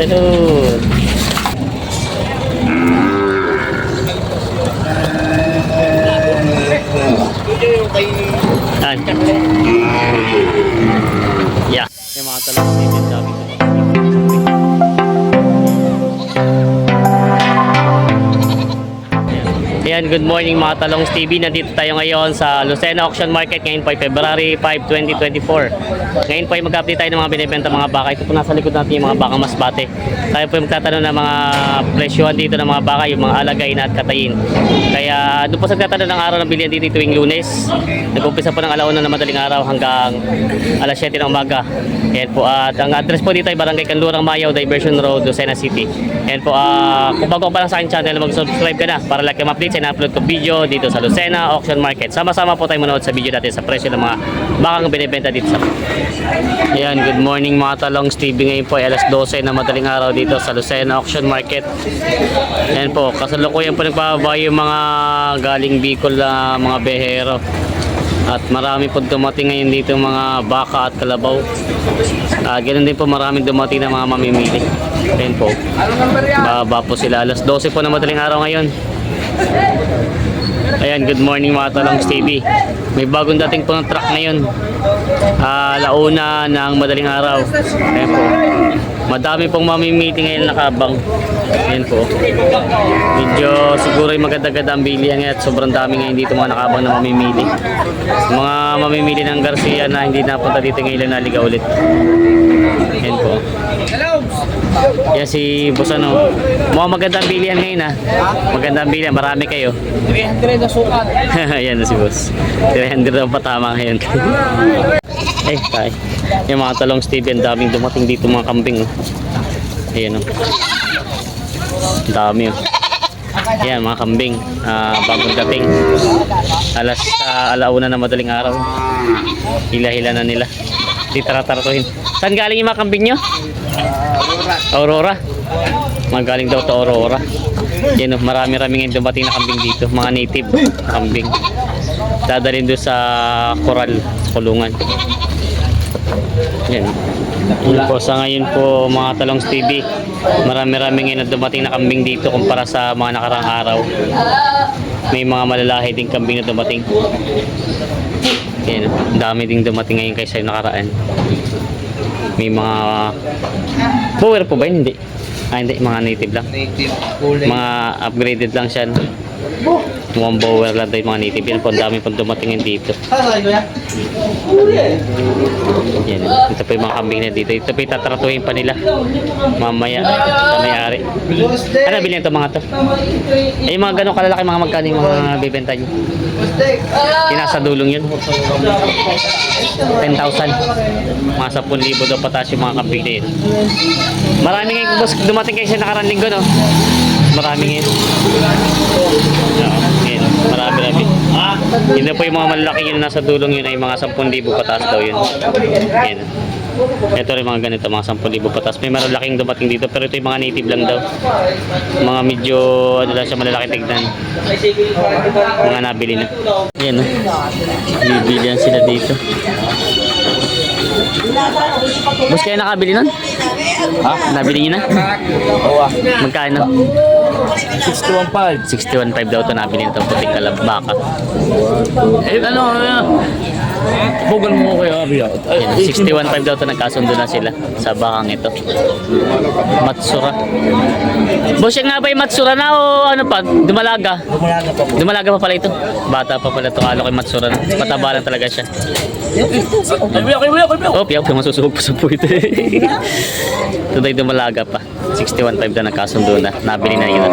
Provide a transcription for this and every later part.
Talon. Yan. Good morning mga Talongs TV. Nandito tayo ngayon sa Lucena Auction Market. Ngayon po ay February 5, 2024. Ngayon po ay mag-update tayo ng mga binibenta mga baka. Ito po nasa likod natin yung mga baka masbate. Tayo po ay magtatanong ng mga presyohan dito ng mga baka, yung mga alagay na at katayin. Kaya doon po sa nagtatanong ng araw ng bilihan dito tuwing lunes. Nag-umpisa po ng alauna na madaling araw hanggang alas 7 ng umaga. Ayan po. At ang address po dito ay Barangay Kanlurang Mayaw, Diversion Road, Lucena City. Ayan po. ah, kung bago pa lang sa aking channel, mag-subscribe ka na para like yung updates and upload ko video dito sa Lucena Auction Market. Sama-sama po tayo manood sa video natin sa presyo ng mga bakang binibenta dito sa Ayan, good morning mga talong Stevie ngayon po ay alas 12 na madaling araw dito sa Lucena Auction Market. Ayan po, kasalukuyan po nagpapaba yung mga galing Bicol na mga behero. At marami po dumating ngayon dito mga baka at kalabaw. Ah, ganun din po maraming dumating na mga mamimili. Ayan po. Baba po sila. Alas 12 po na madaling araw ngayon. Ayan, good morning mga talong TV. May bagong dating po ng truck ngayon. Ah, launa ng madaling araw. Ayan po. Madami pong mamimiti ngayon nakabang. Ayan po. Medyo siguro yung maganda-ganda ang bilihan ngayon at sobrang dami ngayon dito mga nakabang na mamimili. Mga mamimili ng Garcia na hindi napunta dito ngayon na naliga ulit. Ayan po. Yan si Boss ano. Mukhang magandang bilihan ngayon ha. Magandang bilihan. Marami kayo. 300 na sukat. Ayan na si Boss. 300 ang patama ngayon. eh, tayo. Yung mga talong Steve, ang daming dumating dito mga kambing. Oh. Ayan oh. Dami oh. Ayan mga kambing. Ah, bagong dating. Alas uh, alauna na madaling araw. Hila-hila na nila. Titara-taratuhin. Saan galing yung mga kambing nyo? Aurora. Magaling daw to Aurora. Yan oh, marami-rami ngayon dumating na kambing dito. Mga native na kambing. Dadalhin doon sa koral, sa kulungan. Yan. Yan po, sa ngayon po mga talong TV, marami-rami ngayon dumating na kambing dito kumpara sa mga nakarang araw. May mga malalahi din kambing na dumating. Yan, dami ding dumating ngayon kaysa yung nakaraan. May mga Bower po ba yun? Hindi. Ah, hindi. Mga native lang. Native kulay. Mga upgraded lang siya. no? Mukhang bower lang tayo mga native. Yan po, ang dami pong dumating yun dito. Kuya? Yan. Ito po yung mga kambing na dito. Ito po yung tatratuhin pa nila. Mamaya sa may-ari. Ano bilhin ito mga to? Eh, yung mga ganong kalalaki mga magkano yung mga bibenta nyo? Yung nasa dulong yun? 10,000. Mga 10,000 daw pataas yung mga kambing na yun. Marami ngayon, boss, dumating kayo sa nakarang linggo, no? Marami ngayon. Oo, ngayon. Marami, marami. Ah, yun na po yung mga malalaki yun nasa dulong yun ay mga 10,000 pataas daw yun. Yan. Ito rin mga ganito, mga 10,000 pataas. May malalaking dumating dito, pero ito yung mga native lang daw. Mga medyo, ano lang siya, malalaki tignan. Mga nabili na. Yan, no? Bibilihan sila dito. Boss, kayo nakabili nun? Ha? Nabili niyo na? Oo ah. Magkano? 615. 61.5 daw ito nabili nito puting kalabaka. Eh ano, ano? Bugal mo ko kaya Abia. Yan, 61.5 daw ito nagkasundo na sila sa bakang ito. Matsura. Boss, yan nga ba yung Matsura na o ano pa? Dumalaga? Bumalaga pa po. Dumalaga pa pala ito. Bata pa pala ito. Kalo kay Matsura. na. Mataba lang talaga siya. Kuya, kuya, kuya. Oh, piyak. Masusubog pa sa puwit. ito tayo dumalaga pa. 61.5 na nagkasundo na. Nabili na yun.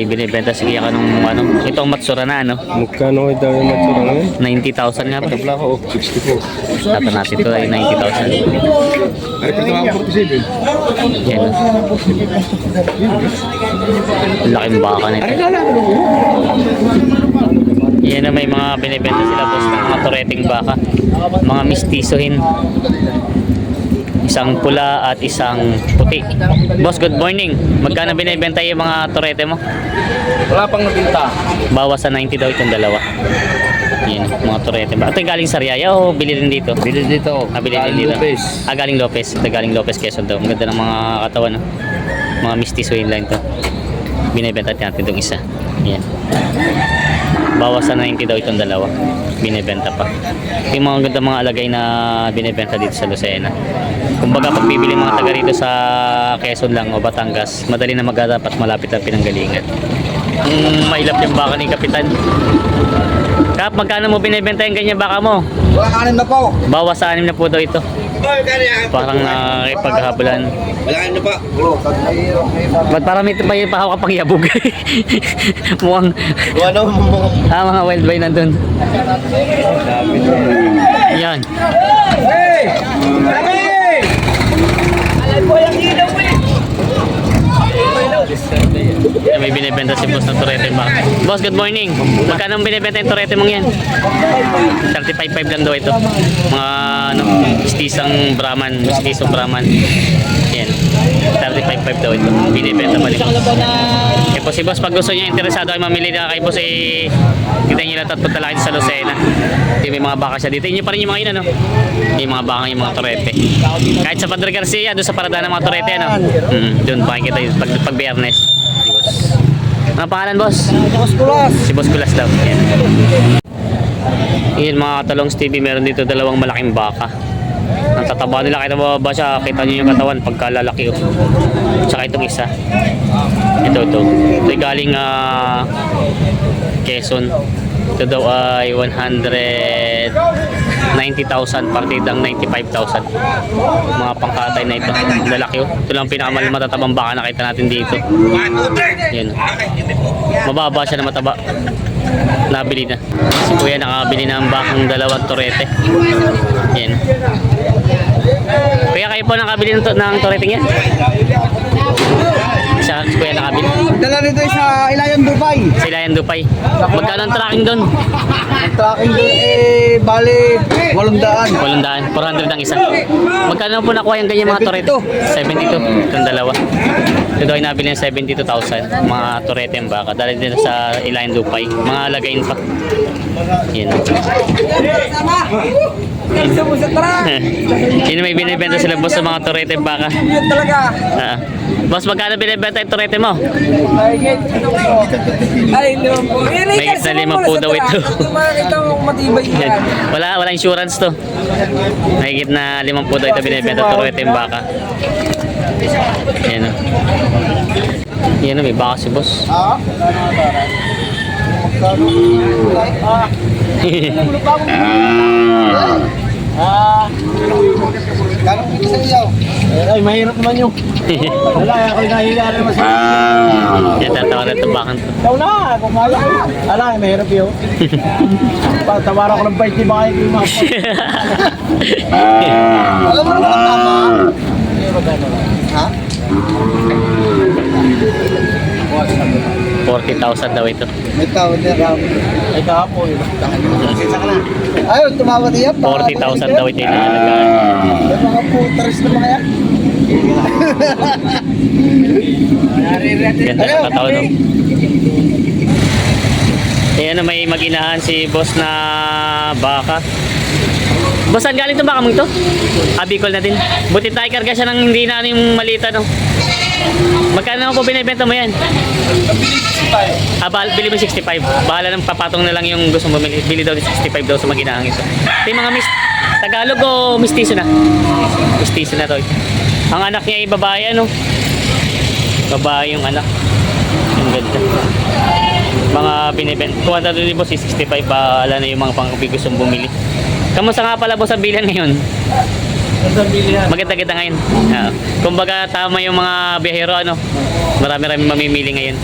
May binibenta si Kuya kanong ano. Itong Matsura na ano. Magkano daw yung matsura ngayon? 90,000 nga pa. Tabla ko, 64. Dapat natin ito ay 90,000. Ay, pito ako 47. Yan. Laking baka nito. Ay. Yan na may mga binibenta sila boss ng mga tureting baka. Mga mistisohin. Isang pula at isang puti. Boss, good morning. Magkano binibenta yung mga turete mo? Wala pang nabinta. Bawas sa 90 daw itong dalawa. Yan, mga turete ba? Ito yung galing Sariaya o bili din dito? Bili dito. Ah, bili Galing dito. Lopez. Ah, galing Lopez. Ito galing Lopez, Quezon daw. Ang ganda ng mga katawan, no? Mga mistiso yung line to. Binibenta natin itong isa. Yan. Bawas sa 90 daw itong dalawa. Binibenta pa. Yung mga ganda mga alagay na binibenta dito sa Lucena. Kumbaga pag bibili mga taga rito sa Quezon lang o Batangas, madali na maghanap at malapit ang pinanggalingan. Ang mailap yung baka ni Kapitan. Kap, magkano mo binibenta yung ganyan baka mo? Wala kanin na po. Bawas sa anim na po daw ito. Parang nakikipaghabulan. Wala na pa. Ba't parang may, may pahaw ka pang yabog? Mukhang Ano ah, mga wild boy nandun. Yan. Hey! Hey! Alay po yung ilaw eh. Yan, May binibenta si boss ng turete ba? Boss, good morning. Magkano ang binibenta yung turete mong yan? 35.5 lang daw ito. Mga ano, mistisang Brahman, mistisong Brahman. Yan. 35.5 daw ito. Binibenta pa rin. Eh po si boss, pag gusto niya interesado ay mamili na kay boss eh, kita niyo lang tatpot na lang sa Lucena. Yung may mga baka siya dito. Inyo pa rin yung mga ina, no? Yung mga baka, yung mga turete. Kahit sa Padre Garcia, doon sa parada ng mga turete, ano? Mm, doon makikita yun pag, pag biyernes. Si boss. Ano pangalan, boss? Boss Kulas. Si Boss Kulas daw. Yan. Yan mga katalong TV, meron dito dalawang malaking baka. Ang tataba nila, kahit mababa siya, kita nyo yung katawan pagkalalaki. Oh. Tsaka itong isa. Ito, ito. Ito galing ah, Quezon. Ito daw ay 190,000, partidang 95,000. Mga pangkatay na ito. Lalaki oh. Ito lang pinakamal matatabang baka nakita natin dito. Yan. Mababa siya na mataba. Nabili na. Si Kuya nakabili na ang bakang dalawang torete. Yan. Kuya kayo po nakabili ng, ng torete niya? Siya, si Kuya nakabili. Dala nito sa Ilayan Dubai. Sila yan Dupay. Magkano ang tracking doon? Ang tracking doon eh, bali, walong daan. 800, 400 ang isa. Magkano po nakuha yung ganyan mga torete? 72. Itong dalawa. Ito daw ay nabili ng 72,000. Mga torete yung baka. Dahil din sa Ilayan Dupay. Mga lagayin pa. Isa tara. Sino may binibenta sila boss sa mga torete yung baka? Yan talaga. Ah. Boss, magkano binibenta yung torete mo? Ay. Eh, May na limang po daw ito. Makikita mo matibay Yan. Wala, wala insurance to. Mahigit na limang po daw ito binibenta torete yung baka. Yan o. Yan o, may baka si boss. Ha? Ah. Kano kita sa iyo? Ay, mahirap naman yung. Wala, ako nahihiya naman sa Yan, tatawa na itong bakang to. Ikaw na, kumala. Ala, mahirap yun. Tawara ko ng 20 baka yung mga Alam mo naman tama. Ha? 40,000 daw ito. May tawad na ram. Ay kahapon. Sisa ka na. Ayun, tumawad iyan. 40,000 daw ito yung naalagaan. Yung mga puters na mga yan. Ganda ng katawan no? Eh ano, may maginahan si boss na baka. Boss, saan galing itong baka mo ito? Ah, Bicol na din. Buti tayo karga siya ng hindi na ano yung malita, no? Magkano po binibenta mo yan? Ah, bahal, bili mo 65. Bahala ng papatong na lang yung gusto mo bumili. Bili daw ng 65 daw sa maginahang ito. Ito yung mga mis Tagalog o mistiso na? Mistiso na to. Ang anak niya ay babae, ano? Babae yung anak. Ang ganda. Mga binibenta. Kung ano doon po, 65 pa, ala na yung mga pang gustong bumili. Kamusta nga pala po sa bilan ngayon? Maganda-ganda ngayon. Uh, kumbaga tama yung mga biyahero ano. Marami-rami mamimili ngayon.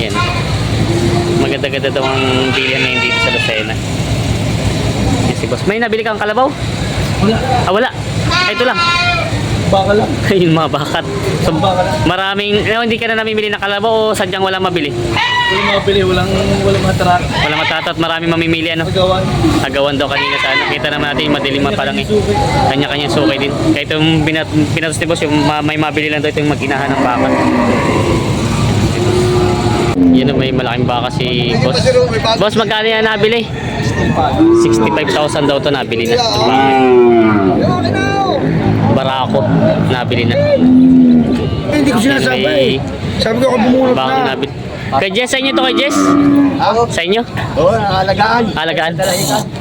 Yan. Maganda-ganda daw ang bilihan ngayon dito sa Lucena. Yan si boss. May nabili kang kalabaw? Wala. Ah, wala. Ay, ito lang. Baka lang. Ayun mga bakat. So, Baka lang. maraming, eh, hindi ka na namimili ng kalabaw o sadyang walang mabili? Walang mga pili, walang, walang truck. Walang matatat, maraming mamimili ano. Magawan. Agawan daw kanina sa nakita naman natin yung madilim pa lang eh. Kanya-kanya sukay din. Kahit yung binat, pinatos ni boss, yung ma- may mabili lang daw ito yung mag-inahan ng baka. Yun may malaking baka si boss. Boss, magkano yan nabili? 65,000 daw to nabili na. Itong baka. Barako, nabili na. Hindi ko sinasabi eh. Sabi ko ako bumunot Baka na. nabili. Kay Jess, sa inyo to kay Jess? Ako? Sa inyo? Oo, alagaan. Alagaan.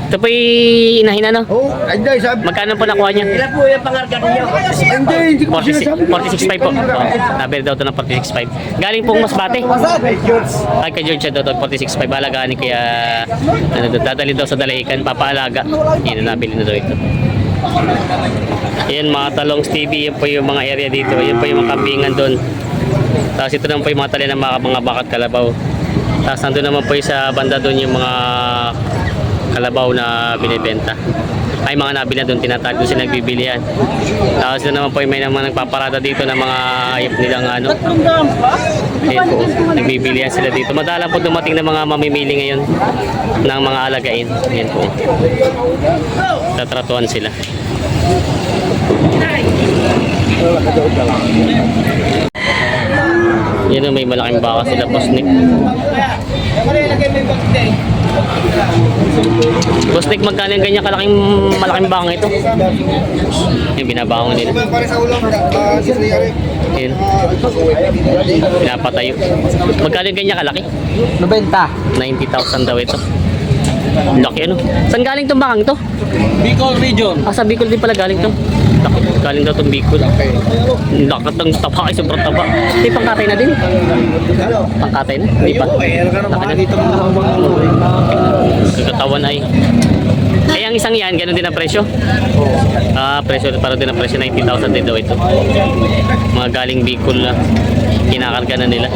Ito po yung inahin ano? Oo, ay hindi, sabi. Magkano po nakuha niya? Ilan po yung pangarga ninyo? Hindi, hindi ko 46, sinasabi. 46.5 po. Oh, nabili daw to ng 46.5. Galing pong Masbate. Ay, kay George daw to 46.5. Alagaan ni kaya ano, daw, dadali daw sa dalahikan, papaalaga. Yun nabili na daw ito. Yan mga talong TV, yan po yung mga area dito. Yan po yung mga kambingan doon. Tapos ito naman po yung mga tali ng mga, mga bakat kalabaw. Tapos nandun naman po yung sa banda doon yung mga kalabaw na binibenta. Ay mga nabili na doon, tinatag doon sila nagbibilihan. Tapos doon naman po yung may naman nagpaparada dito ng mga ayop nilang ano. Ayun po, nagbibilihan sila dito. Madalang po dumating ng mga mamimili ngayon ng mga alagain. Ayan po. Tatratuan sila. Yan may malaking baka sila, Boss Nick. Boss Nick, magkano yung ganyan kalaking malaking baka ito? Yung binabangon nila. Yun. Pinapatayo. Magkano yung ganyan kalaki? 90. 90,000 daw ito. Ang Laki ano. Saan galing tong bakang to? Bicol Region. Ah, sa Bicol din pala galing to. Laki. Galing daw tong Bicol. Ang Laki ng taba ay sobrang taba. May pangkatay na din. Pangkatay na? Hindi pa. Laki na. dito Kakatawan ay. Ay, ang isang yan, ganun din ang presyo? Ah, presyo, para din ang presyo, 90,000 din daw ito. Mga galing Bicol na kinakarga na nila.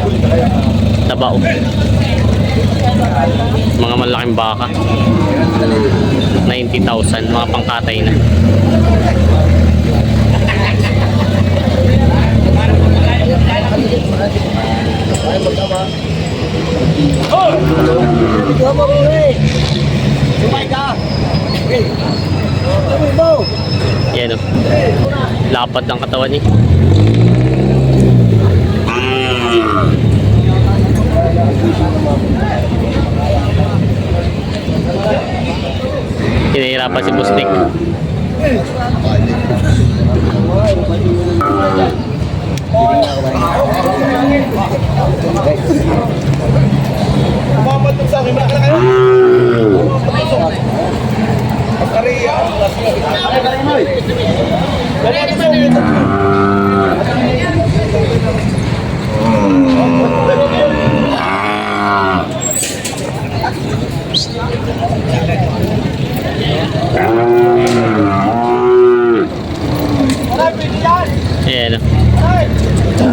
Tabao. Mga malaking baka. 90,000, mga pangkatay na. Yan o. Lapad ng katawan niya. Hinahirapan si Busnik. Ayan.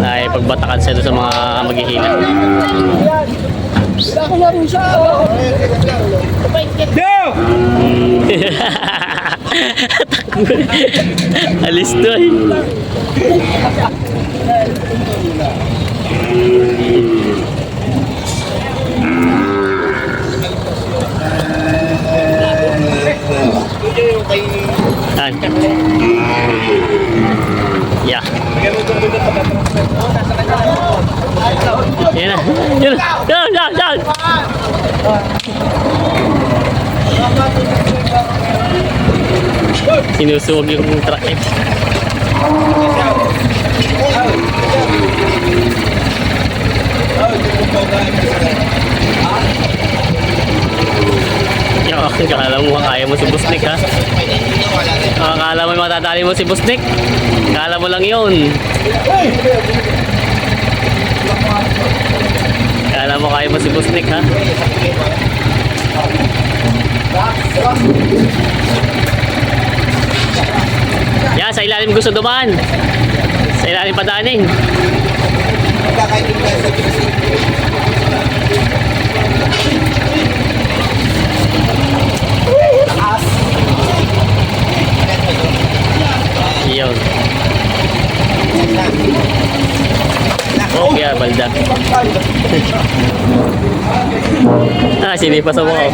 Ay, pagbatakan sila sa mga maghihila. Alis to eh. Yan. Yeah. Yan na. Yan na. Yan, yan, yan. Sinusuwag yung truck eh. Yung akala mo kaya mo si Busnik ha. Akala mo matadali mo si Busnik. Akala mo lang yun. Akala mo kaya mo si Busnik ha. Yan, sa ilalim gusto dumaan. Sa ilalim padaanin. Yun. Ayun. Okay, balda. ah, sili pa sa wow.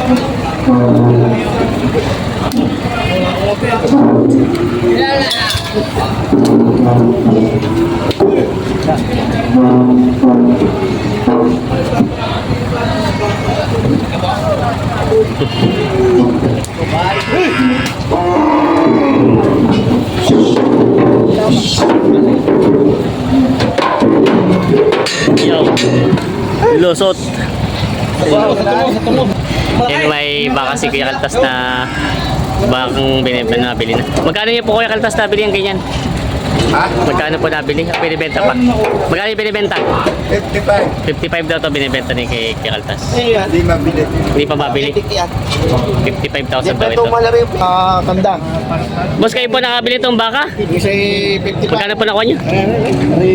Bye. Lusot. Yan may baka si Kuya Kaltas na bakang binibenta nabili na. Magkano niyo po Kuya Kaltas nabili yung ganyan? Ha? Magkano po nabili? O binibenta pa? Magkano yung binibenta? 55. 55 daw to binibenta ni kay Kuya Kaltas. Hindi mabili. Hindi pa mabili. 55,000 daw ito. Ito malari yung ah, tanda. Boss, kayo po nakabili itong baka? Isa 55. Magkano po nakuha niyo? Ari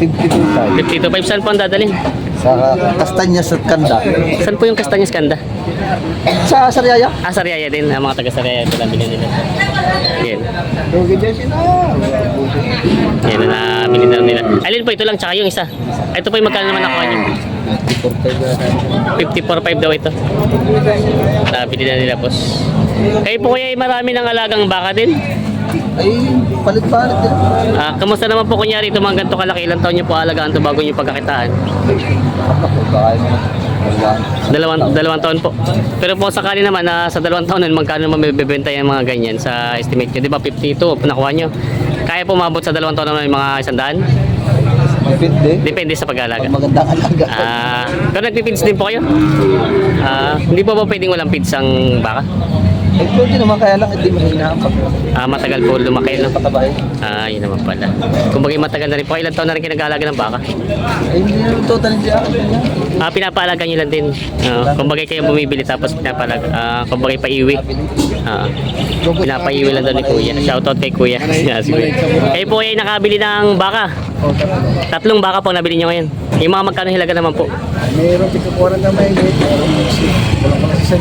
52 52.5 saan po ang dadalhin? Sa Kastanyas at Kanda. Saan po yung Kastanyas Kanda? Sa Sariaya. Ah, Sariaya din. Ang mga taga Sariaya ito lang bilhin nila. Yan. Yan na nabili na nila. Alin po, ito lang, tsaka yung isa. Ito po yung magkano naman nakuha niyo. 54.5 daw ito. Nabili na nila, boss. Kayo po kuya, marami ng alagang baka din. Ay, palit-palit din. Ah, kamusta naman po kunyari ito mga ganito kalaki? Ilang taon niyo po alagaan ito bago niyo pagkakitaan? Wala. Dalawang, dalawang taon po. Pero po sakali naman na sa dalawang taon nun, magkano naman mabibenta yung mga ganyan sa estimate nyo? Di ba 52 nakuha nyo? Kaya po mabot sa dalawang taon naman yung mga isandaan? Depende. Depende sa pag-alaga. Pag magandang alaga. Ah, pero nagpipids din po kayo? Ah, hindi po ba pwedeng walang pids ang baka? Eh, pwede naman kaya lang, hindi mo hinahampak. Ah, matagal po lumaki, no? Patabahin. Ah, yun naman pala. Kung bagay matagal na rin po, ilang taon na rin kayo nag-aalaga ng baka? Eh, hindi naman totally siya. Ah, pinapaalaga nyo lang din. Uh, kung bagay kayo bumibili tapos pinapaalaga. Ah, kung bagay pa-iwi. Ah, pinapaiwi lang daw ni Kuya. Shoutout kay Kuya. Kayo po ay nakabili ng baka. Tatlong baka po nabili nyo ngayon. Yung mga magkano hilaga naman po. Mayroon tikukuran na may gate. Wala pa kasi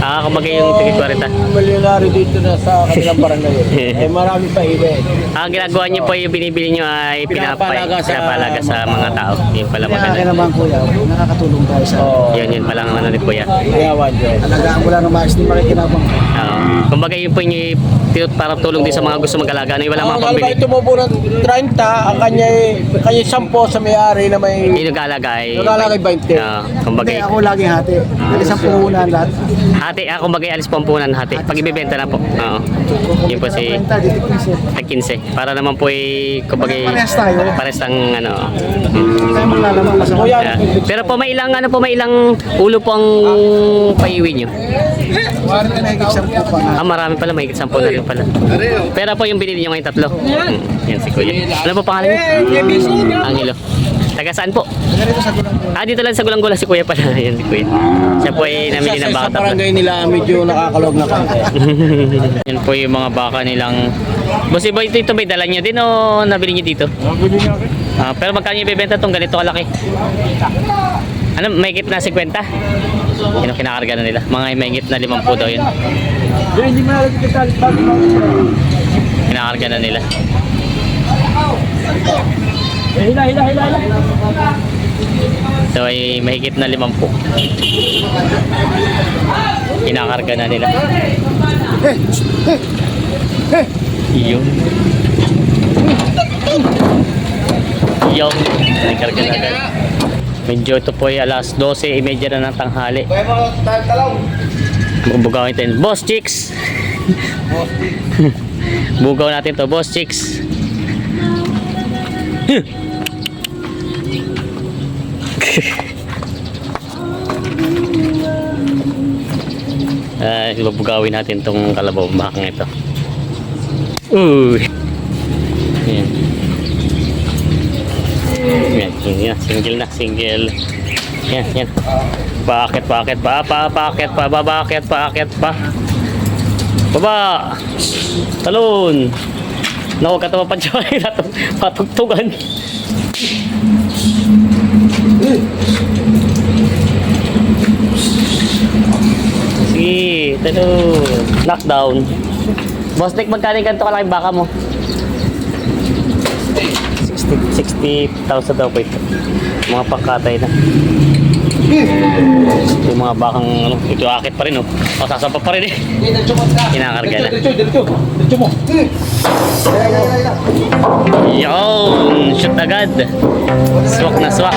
Ah, kung bagay yung tigit 40. milyonaryo dito na sa kanilang barangay. eh marami pa iba eh. Ah, ang ginagawa nyo po yung binibili nyo ay pinapay, Pinapalaga sa- pinapalaga sa mga tao. Yun pala Kaya maganda. naman kuya, nakakatulong tayo sa Yun, yun pala ang ano ni Kuya. One dyan. alagaan mo lang ng maayos, hindi makikinabang. Uh, kung bagay yun po yung para tulong din sa mga gusto mag-alaga. Ano, yung wala mga Ang pambili. alba tumubo ng 30, ang kanya kanya 10 sa may-ari na may Yung nag-aalaga ay... Nag-aalaga ay 20. Ah, kung Hindi, bagay. ako laging hati. Dali sa puhunan lahat. Hati, ah, kung bagay alis po ang punan hati. Pag ibibenta na po. Oo. Yun po si Kwenta, dito po siya. tag 15. Para naman po ay kung bagay... Parehas tayo. Pares ang ano. Hindi tayo maglalaman kasi Kuya, Yeah. Pero po may ilang ano po may ilang ulo po ang paiwi nyo. Wari na nagigit sa po pa na. Ah, marami pala, may 10 na rin pala. Pero po yung binili nyo ngayon tatlo. Hmm, yan si Kuya. Ano po pangalan niyo? Angelo. Taga saan po? Ganito sa gulang Ah, dito lang sa Gulang-Gula si Kuya pala. Yan si Kuya. Siya po ay namili ng baka sa barangay nila medyo nakakalog na konti. Yan po yung mga baka nilang... Boss, iba ito, ito may dala nyo din o nabili nyo dito? Ah, pero magkano yung ibebenta itong ganito kalaki? Ano, may na 50? Yun ang kinakarga na nila. Mga may na 50 daw yun. Hindi mo nalagay kita bago mo. Kinakarga na nila. Hila, hila, hila, hila. So ay mahigit na 50. Kinakarga na nila. Yun. Yung Kinakarga na agad. Medyo ito po ay alas 12.30 na ng tanghali. Bubugaw natin. Boss Chicks! Bugaw natin to, Boss Chicks. Ay, bubugawin natin tong kalabaw bakang ito. Uy! Yan. Yan, yan. Single na, single. Yan, yan. Bakit, bakit pa, pa, bakit pa, ba, bakit, bakit pa. Baba! Talon! Naku, katawa pa siya. Patugtugan. Sige, talon. Knockdown. Boss Nick, magkano ganito kalaking baka mo? 60 60,000 daw po ito. Mga pangkatay na. Yung mga bakang ano, ito akit pa rin oh. O sasapa pa rin eh. Kinakarga na. Dito, dito, dito mo. Yun! Shoot agad. Swak na swak.